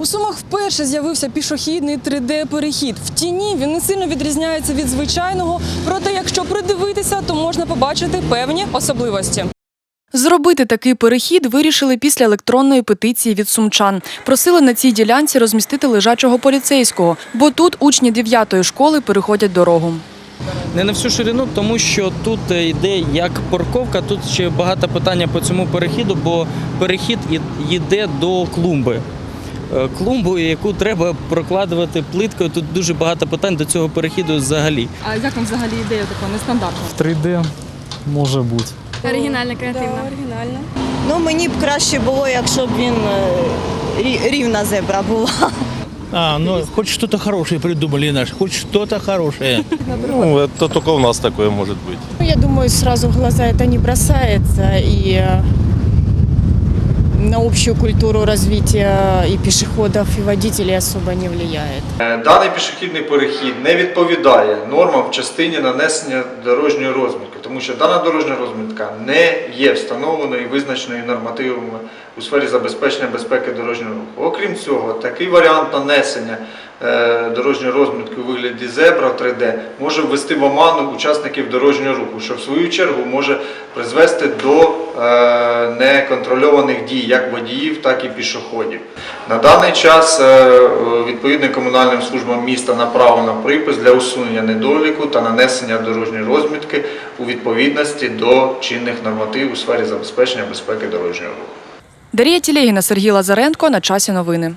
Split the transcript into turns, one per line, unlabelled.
У Сумах вперше з'явився пішохідний 3D-перехід. В тіні він не сильно відрізняється від звичайного, проте якщо придивитися, то можна побачити певні особливості. Зробити такий перехід вирішили після електронної петиції від сумчан. Просили на цій ділянці розмістити лежачого поліцейського, бо тут учні 9-ї школи переходять дорогу.
Не на всю ширину, тому що тут е, йде як парковка, тут ще багато питання по цьому перехіду, бо перехід йде до клумби. Е, Клумбу, яку треба прокладувати плиткою. Тут дуже багато питань до цього перехіду взагалі.
А як вам взагалі ідея така нестандартна?
3D може бути.
Оригінальна, креативна.
оригінально.
Ну мені б краще було, якщо б він е, рі- рівна зебра була.
А, ну хоть что-то хорошее придумали наш, хоть что-то хорошее.
Ну, это только у нас такое может быть.
Ну, Я думаю, сразу в глаза это не бросается и э, на общую культуру развития и пешеходов, и водителей особо не влияет.
Е, Даний пішохідний перехід не відповідає нормам в частині нанесення дорожньої розмітки, тому що дана дорожня розмітка не є встановленою і визначеною нормативами у сфері забезпечення безпеки дорожнього руху. Окрім цього, такий варіант нанесення дорожньої розмітки у вигляді зебра 3D може ввести в оману учасників дорожнього руху, що в свою чергу може призвести до е, неконтрольованих дій як водіїв, так і пішоходів. На даний час е, е, відповідним комунальним службам міста направлено припис для усунення недоліку та нанесення дорожньої розмітки у відповідності до чинних норматив у сфері забезпечення безпеки дорожнього руху.
Дар'я Тілегіна, Сергій Лазаренко. На часі новини.